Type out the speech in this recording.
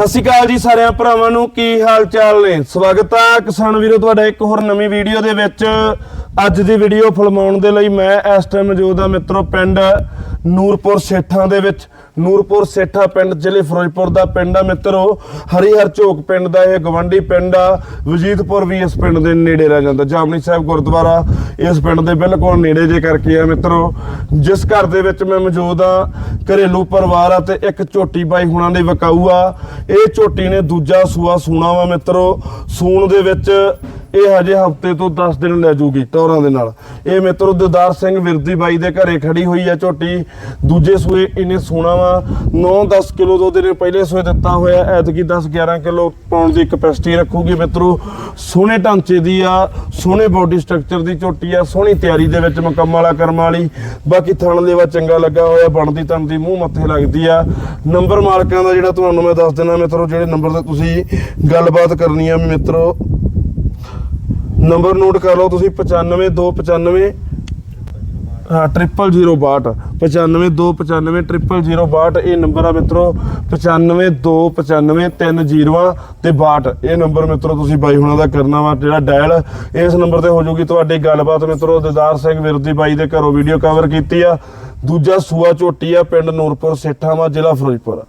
ਸਤਿ ਸ਼੍ਰੀ ਅਕਾਲ ਜੀ ਸਾਰਿਆਂ ਭਰਾਵਾਂ ਨੂੰ, ਕੀ ਹਾਲ ਚਾਲ ਨੇ? ਸਵਾਗਤ ਆ ਕਿਸਾਨ ਵੀਰੋ, ਤੁਹਾਡਾ ਇੱਕ ਹੋਰ ਨਵੀਂ ਵੀਡੀਓ ਦੇ ਵਿੱਚ। ਅੱਜ ਦੀ ਵੀਡੀਓ ਫਿਲਮਾਉਣ ਦੇ ਲਈ ਮੈਂ ਇਸ ਟਾਈਮ ਮੌਜੂਦ ਆ ਮਿੱਤਰੋ, ਪਿੰਡ ਨੂਰਪੁਰ ਸੇਠਾਂ ਦੇ ਵਿੱਚ। ਨੂਰਪੁਰ ਸੇਠਾ ਪਿੰਡ, ਜ਼ਿਲ੍ਹੇ ਫਿਰੋਜ਼ਪੁਰ ਦਾ ਪਿੰਡ ਆ ਮਿੱਤਰੋ। ਹਰੀਹਰ ਚੌਕ ਪਿੰਡ ਦਾ ਇਹ ਗਵੰਡੀ ਪਿੰਡ ਆ। ਵਜੀਦਪੁਰ ਵੀ ਇਸ ਪਿੰਡ ਦੇ ਨੇੜੇ ਰਹਿ ਜਾਂਦਾ। ਜਾਮਨੀ ਸਾਹਿਬ ਗੁਰਦੁਆਰਾ ਇਸ ਪਿੰਡ ਦੇ ਬਿਲਕੁਲ ਨੇੜੇ ਜੇ ਕਰਕੇ ਆ ਮਿੱਤਰੋ। ਜਿਸ ਘਰ ਦੇ ਵਿੱਚ ਮੈਂ ਮੌਜੂਦ ਆ, ਘਰੇਲੂ ਪਰਿਵਾਰ ਆ ਤੇ ਇੱਕ ਝੋਟੀ ਬਾਈ ਹੁਣਾਂ ਦੇ ਵਕਾਊ ਆ। ਇਹ ਝੋਟੀ ਨੇ ਦੂਜਾ ਸੂਆ ਸੂਣਾ ਵਾ ਮਿੱਤਰੋ। ਸੂਣ ਦੇ ਵਿੱਚ ਇਹ ਹਜੇ ਹਫ਼ਤੇ ਤੋਂ 10 ਦਿਨ ਲੈ ਜੂਗੀ ਟੌਰਾਂ ਦੇ ਨਾਲ। ਇਹ ਮਿੱਤਰੋ ਦਿਦਾਰ ਸਿੰਘ ਵਿਰਦੀ ਬਾਈ ਦੇ ਘਰੇ ਖੜੀ ਹੋਈ ਆ ਝੋਟੀ। ਦੂਜੇ ਸੂਏ ਇਹਨੇ ਸੂਣਾ ਵਾ। 9-10 ਕਿਲੋ ਦੋ ਦਿਨ ਪਹਿਲੇ ਸੂਏ ਦਿੱਤਾ ਹੋਇਆ। ਐਤਕੀ 10-11 ਕਿਲੋ ਪਾਉਣ ਦੀ ਕਪੈਸਿਟੀ ਰੱਖੂਗੀ ਮਿੱਤਰੋ। ਸੋਹਣੇ ਢਾਂਚੇ ਦੀ ਆ, ਸੋਹਣੇ ਬਾਡੀ ਸਟਰਕਚਰ ਦੀ ਝੋਟੀ ਆ, ਸੋਹਣੀ ਤਿਆਰੀ ਦੇ ਵਿੱਚ ਮੁਕੰਮਲ ਆ ਕਰਮ ਵਾਲੀ। ਬਾਕੀ ਥਣ ਲੇਵਾ ਚੰਗਾ ਲੱਗਾ ਹੋਇਆ, ਬਣਦੀ ਤਣ ਦੀ ਮੂੰਹ ਮੱਥੇ ਲੱਗਦੀ ਆ। ਨੰਬਰ ਮਾਲਕਾਂ ਦਾ ਜਿਹੜਾ ਤੁਹਾਨੂੰ ਮੈਂ ਦੱਸ ਦਿੰਦਾ ਮਿੱਤਰੋ, ਜਿਹੜੇ ਨੰਬਰ ਤੇ ਤੁਸੀਂ ਗੱਲਬਾਤ ਕਰਨੀ ਆ ਮਿੱਤਰੋ ਨੰਬਰ ਨੋਟ ਕਰ ਲਓ ਤੁਸੀਂ 95295 ਹਾਂ 0062 95295 ਇਹ ਨੰਬਰ ਆ ਮਿੱਤਰੋ 95295303 ਤੇ 62 ਇਹ ਨੰਬਰ ਮਿੱਤਰੋ ਤੁਸੀਂ ਬਾਈ ਹੁਣਾਂ ਦਾ ਕਰਨਾ ਵਾ, ਜਿਹੜਾ ਡਾਇਲ ਇਸ ਨੰਬਰ ਤੇ ਹੋ ਜਾਊਗੀ ਤੁਹਾਡੀ ਗੱਲਬਾਤ ਮਿੱਤਰੋ, ਦਿਦਾਰ ਸਿੰਘ ਵਿਰਦੀ ਬਾਈ ਦੇ ਘਰੋਂ ਵੀਡੀਓ ਕਵਰ ਕੀਤੀ ਆ, ਦੂਜਾ ਸੂਆ ਝੋਟੀ ਆ ਪਿੰਡ ਨੂਰਪੁਰ, ਸੇਠਾਂ ਜ਼ਿਲ੍ਹਾ ਫਿਰੋਜ਼ਪੁਰ।